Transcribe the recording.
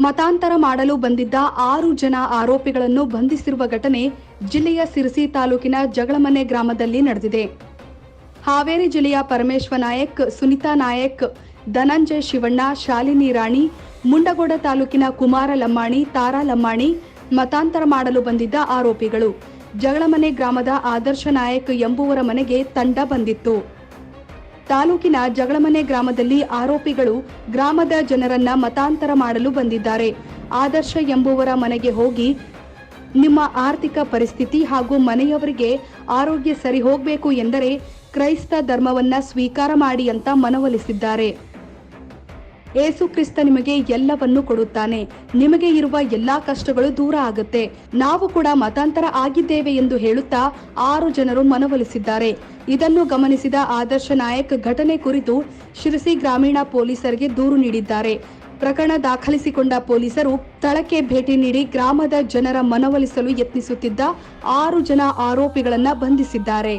ಮತಾಂತರ ಮಾಡಲು ಬಂದಿದ್ದ ಆರು ಜನ ಆರೋಪಿಗಳನ್ನು ಬಂಧಿಸಿರುವ ಘಟನೆ ಜಿಲ್ಲೆಯ ಸಿರಸಿ ತಾಲೂಕಿನ ಜಗಳಮನೆ ಗ್ರಾಮದಲ್ಲಿ ನಡೆದಿದೆ. ಹಾವೇರಿ ಜಿಲ್ಲೆಯ ಪರಮೇಶ್ವರ ನಾಯಕ್, ಸುನಿತಾ ನಾಯಕ್, ಧನಂಜಯ್ ಶಿವಣ್ಣ, ಶಾಲಿನಿ ರಾಣಿ, ಮುಂಡಗೋಡ ತಾಲೂಕಿನ ಕುಮಾರ ಲಮ್ಮಾಣಿ, ತಾರಾ ಲಮ್ಮಾಣಿ ಮತಾಂತರ ಮಾಡಲು ಬಂದಿದ್ದ ಆರೋಪಿಗಳು. ಜಗಳಮನೆ ಗ್ರಾಮದ ಆದರ್ಶ ನಾಯಕ್ ಎಂಬುವರ ಮನೆಗೆ ತಂಡ ಬಂದಿತ್ತು. ತಾಲೂಕಿನ ಜಗಳಮನೆ ಗ್ರಾಮದಲ್ಲಿ ಆರೋಪಿಗಳು ಗ್ರಾಮದ ಜನರನ್ನ ಮತಾಂತರ ಮಾಡಲು ಬಂದಿದ್ದಾರೆ. ಆದರ್ಶ ಎಂಬುವರ ಮನೆಗೆ ಹೋಗಿ ನಿಮ್ಮ ಆರ್ಥಿಕ ಪರಿಸ್ಥಿತಿ ಹಾಗೂ ಮನೆಯವರಿಗೆ ಆರೋಗ್ಯ ಸರಿ ಹೋಗಬೇಕು ಎಂದರೆ ಕ್ರೈಸ್ತ ಧರ್ಮವನ್ನ ಸ್ವೀಕಾರ ಮಾಡಿ ಅಂತ ಮನವೊಲಿಸಿದ್ದಾರೆ. ಏಸು ಕ್ರಿಸ್ತ ನಿಮಗೆ ಎಲ್ಲವನ್ನೂ ಕೊಡುತ್ತಾನೆ. ನಿಮಗೆ ಇರುವ ಎಲ್ಲಾ ಕಷ್ಟಗಳು ದೂರ ಆಗುತ್ತೆ. ನಾವು ಕೂಡ ಮತಾಂತರ ಆಗಿದ್ದೇವೆ ಎಂದು ಹೇಳುತ್ತಾ ಆರು ಜನರು ಮನವೊಲಿಸಿದ್ದಾರೆ. ಇದನ್ನು ಗಮನಿಸಿದ ಆದರ್ಶ ನಾಯಕ್ ಘಟನೆ ಕುರಿತು ಶಿರಸಿ ಗ್ರಾಮೀಣ ಪೊಲೀಸರಿಗೆ ದೂರು ನೀಡಿದ್ದಾರೆ. ಪ್ರಕರಣ ದಾಖಲಿಸಿಕೊಂಡ ಪೊಲೀಸರು ಸ್ಥಳಕ್ಕೆ ಭೇಟಿ ನೀಡಿ ಗ್ರಾಮದ ಜನರ ಮನವೊಲಿಸಲು ಯತ್ನಿಸುತ್ತಿದ್ದ ಆರು ಜನ ಆರೋಪಿಗಳನ್ನು ಬಂಧಿಸಿದ್ದಾರೆ.